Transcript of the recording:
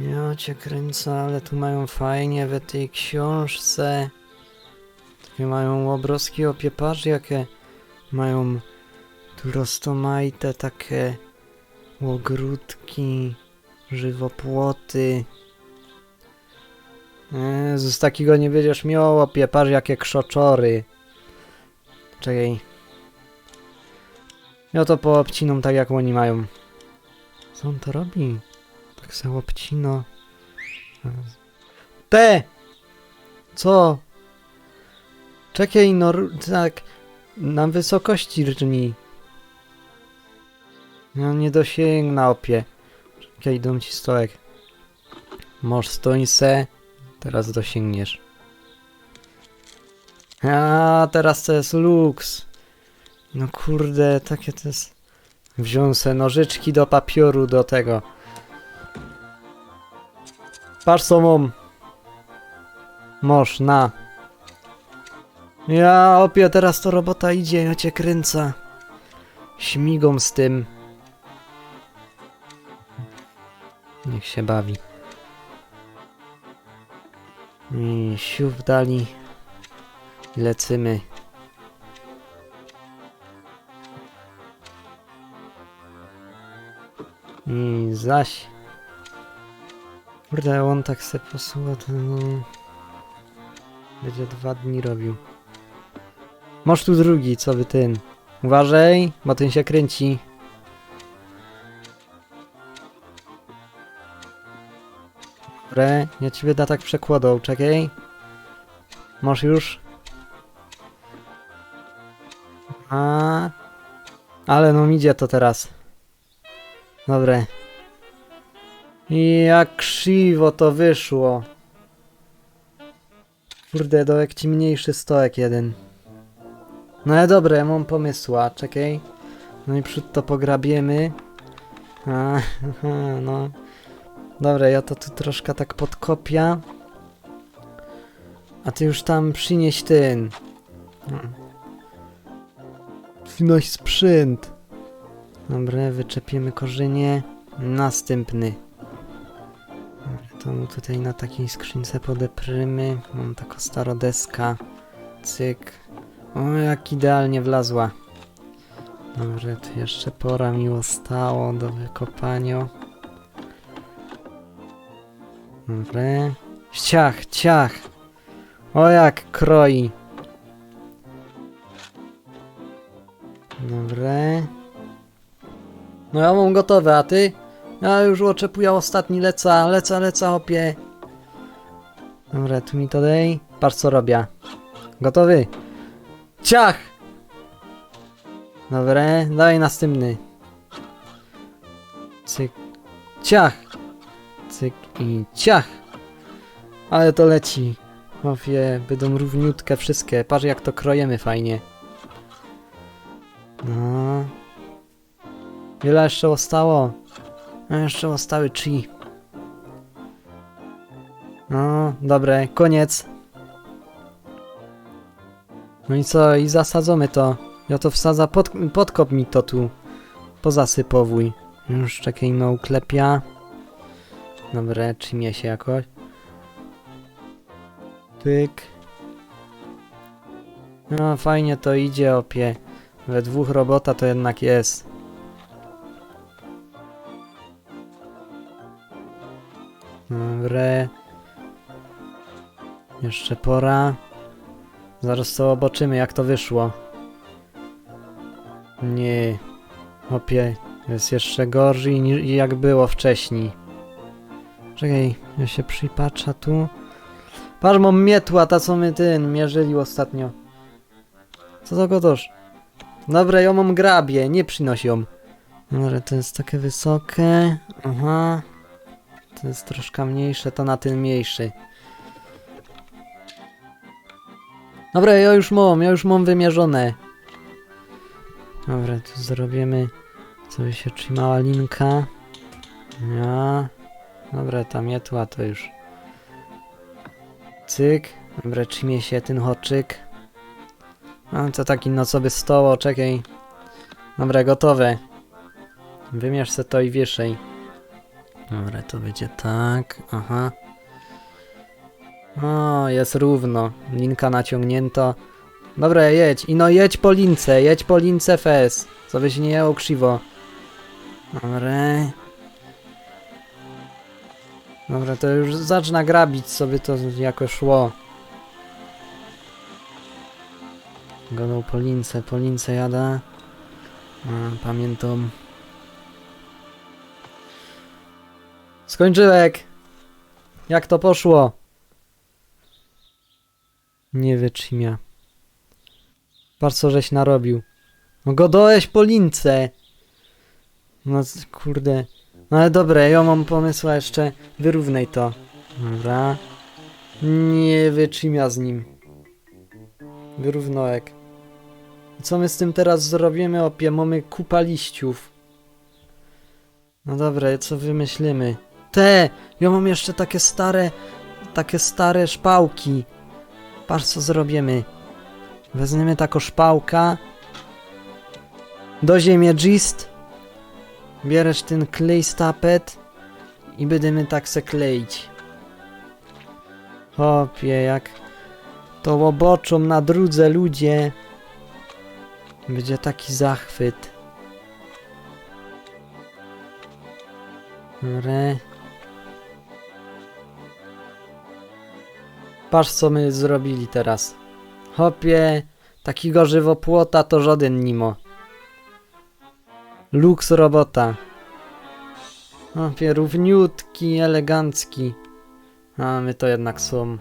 Ja cię kręcę, ale tu mają fajnie we tej książce. Takie mają obrazki o pieparzy, jakie mają tu roztomajte takie ogródki, żywopłoty. Jezus, takiego nie będziesz miał o pieparzy, jakie krzoczory. Czekaj. Ja to poobciną tak jak oni mają. Co on to robi? Tak se łopcino. Te! Co? Czekaj, no tak. Na wysokości rżni. No nie dosięgna opie. Czekaj, dam ci stołek. Moż stoń se. Teraz dosięgniesz. A teraz to jest luks. No kurde, takie to jest... Wziął se nożyczki do papioru do tego. Patrz co mam. Moż, na. Ja opie, teraz to robota idzie, ja cię kręcę. Śmigą z tym. Niech się bawi. I siów dali. Lecymy. I zaś. Kurde, on tak se posuwa, to no... Będzie dwa dni robił. Masz tu drugi, co by ten. Uważaj, bo ten się kręci. Dobre, ja ci będę tak przekładał, czekaj. Masz już? A, ale no idzie to teraz. Dobre. Jak krzywo to wyszło. Kurde, dołek ci mniejszy stołek jeden. No ale dobre, ja mam pomysła, czekaj. No i przód to pograbiemy. A, no. Dobra, ja to tu troszkę tak podkopia. A ty już tam przynieś ten. Przynoś sprzęt. Dobra, wyczepimy korzenie. Następny. Dobra, mu tutaj na takiej skrzynce podeprymy. Mam taką starodeska. Cyk. O, jak idealnie wlazła. Dobrze, tu jeszcze pora miło stało do wykopania. Dobre. Ciach, ciach. O jak kroi. Dobre. No ja mam gotowe, a ty? Ja już oczekuję ostatni leca, leca, leca opie. Dobra, tu mi to dej. Patrz co robię. Gotowy? Ciach! Dobre, daj następny. Cyk. Ciach! Cyk i ciach! Ale to leci. Opie, będą równiutkie wszystkie. Patrz jak to krojemy fajnie. No. Wiele jeszcze zostało. A jeszcze zostały trzy. No, dobre, koniec. No i co, i zasadzamy to. Ja to wsadza, pod, podkop mi to tu. Pozasypowuj. Już czekaj, no uklepia. Dobre, trzymie się jakoś. Pyk. No, fajnie to idzie, opie. We dwóch robota to jednak jest. Dobre. Jeszcze pora. Zaraz to oboczymy, jak to wyszło. Nie. Opie, jest jeszcze gorzej niż jak było wcześniej. Czekaj, ja się przypatrzę tu. Patrz, mam mietła, ta co my ten mierzyli ostatnio. Co to gotoż? Dobra, ja mam grabie, nie przynosi ją. Dobra, to jest takie wysokie. Aha. To jest troszkę mniejsze, to na tym mniejszy. Dobra, ja już mam, ja już mam wymierzone. Dobra, tu zrobimy, co by się trzymała linka. Ja. Dobra, ta mietła to już. Cyk. Dobra, trzymie się ten hoczyk. A to taki nocowy stoło, czekaj. Dobra, gotowe. Wymierz se to i wieszaj. Dobra, to będzie tak. Aha. O, jest równo. Linka naciągnięto. Dobra, jedź. I no jedź po lince, jedź po lince fes. Co byś nie jęło krzywo. Dobra. Dobra, to już zacznę grabić sobie to jako szło. Godą po lince, po lince jada. Pamiętam. Skończyłek! Jak to poszło? Nie wytrzymia. Co żeś narobił. No po lince. No kurde. No ale dobra, ja mam pomysła jeszcze. Wyrównaj to. Dobra. Nie wytrzymia z nim. Wyrównałek. Co my z tym teraz zrobimy? Opie, mamy kupa liściów. No dobra, co wymyślimy? Te! Ja mam jeszcze takie stare, takie stare szpałki. Patrz co zrobimy. Weźmiemy taką szpałka. Do ziemię gist. Bierzesz ten klej z tapet. I będziemy tak se kleić. Hopie, jak to łoboczą na drudze ludzie. Będzie taki zachwyt. Re. Patrz co my zrobili teraz. Hopie, takiego żywopłota to żaden nimo. Luks robota. Hopie, równiutki, elegancki. A my to jednak są.